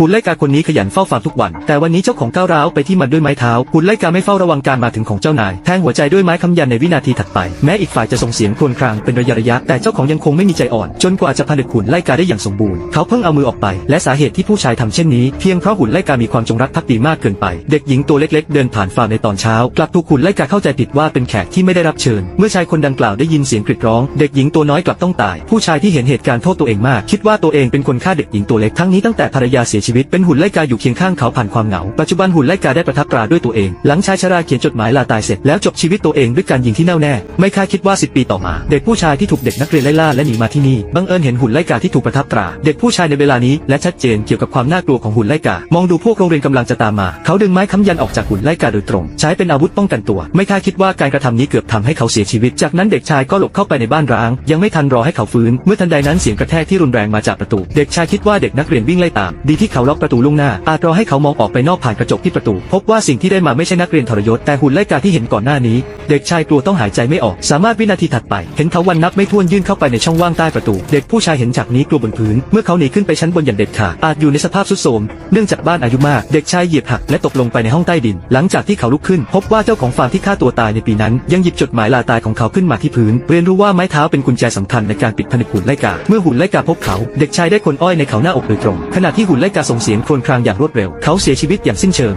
หุ่นไล่กาคนนี้ขยันเฝ้าฟาร์มทุกวัน แต่วันนี้เจ้าของก้าวร้าวไปที่มันด้วยไม้เท้าหุ่นไล่กาไม่เฝ้าระวังการมาถึงของเจ้านายแทงหัวใจด้วยไม้คำยันในวินาทีถัดไป แม้อีกฝ่ายจะส่งเสียงครวญครางเป็นระยะระยะ แต่เจ้าของยังคงไม่มีใจอ่อน จนกว่าจะผนึกหุ่นไล่กาได้อย่างสมบูรณ์เขาเพิ่งเอามือออกไป และสาเหตุที่ผู้ชายทำเช่นนี้เพียงเพราะหุ่นไล่กามีความจงรักภักดีมากเกินไป เด็กหญิงตัวเล็ก ๆ เดินผ่านฟาร์มในตอนเช้ากลับถูกหุ่นไล่กาเข้าใจผิดว่าเป็นแขกที่ไม่ได้รับเชิญ เมื่อชายคนดังกล่าวได้ยินเสียงกรีดร้อง เด็กหญิงตัวน้อยกลับต้องตาย ผู้ชายที่เห็นเหตุการณ์โทษตัวเองมาก คิดว่าตัวเองเป็นคนฆ่าเด็กหญิงตัวเล็กทั้งนี้ตั้งแต่ภรรยาเสียชีวิตเป็นหุ่นไล่กาอยู่เคียงข้างเขาผ่านความเหงา ปัจจุบันหุ่นไล่กาได้ประทับตราด้วยตัวเอง หลังชายชราเขียนจดหมายลาตายเสร็จแล้วจบชีวิตตัวเองด้วยการยิงที่แน่วแน่ ไม่คาดคิดว่า 10 ปีต่อมา เด็กผู้ชายที่ถูกเด็กนักเรียนไล่ล่าและหนีมาที่นี่บังเอิญเห็นหุ่นไล่กาที่ถูกประทับตรา เด็กผู้ชายในเวลานี้และชัดเจนเกี่ยวกับความน่ากลัวของหุ่นไล่กามองดูพวกโรงเรียนกำลังจะตามมา เขาดึงไม้ค้ำยันออกจากหุ่นไล่กาโดยตรง ใช้เป็นอาวุธป้องกันตัว ไม่คาดคิดว่าการกระทำนี้เกือบทำให้เขาเสียชีวิต จากนั้นเด็กชายก็หลบเข้าไปในบ้านร้าง ยังไม่ทันรอให้เขาฟื้น เมื่อทันใดนั้นเสียงกระแทกที่รุนแรงมาจากประตู เด็กชายคิดว่าเด็กนักเรียนวิ่งไล่ตาม ดีที่เขาเขาล็อกประตูล่วงหน้า อาจรอให้เขามองออกไปนอกผ่านกระจกที่ประตู พบว่าสิ่งที่ได้มาไม่ใช่นักเรียนทรยศแต่หุ่นไล่กาที่เห็นก่อนหน้านี้ เด็กชายกลัวต้องหายใจไม่ออก สามารถวินาทีถัดไป เห็นเขาวันนับไม่ถ้วนยื่นเข้าไปในช่องว่างใต้ประตู เด็กผู้ชายเห็นฉากนี้กลัวบนพื้น เมื่อเขาหนีขึ้นไปชั้นบนอย่างเด็ดขาดอาจอยู่ในสภาพทรุดโทรมเนื่องจากบ้านอายุมากเด็กชายเหยียบหักและตกลงไปในห้องใต้ดิน หลังจากที่เขาลุกขึ้น พบว่าเจ้าของฟาร์มที่ฆ่าตัวตายในปีนั้น ยังหยิบจดหมายลาตายของเขาขึ้นมาที่พื้น เรียนรู้ว่าไม้เท้าเป็นกุญแจสำคัญในการปิดผนึกหุ่นไล่กา เมื่อหุ่นไล่กาพบเขา เด็กชายได้คนอ้อยในเขาหน้าอกโดยตรง ขณะที่หุ่นไล่กาส่งเสียงครวญครางอย่างรวดเร็ว เขาเสียชีวิตอย่างสิ้นเชิง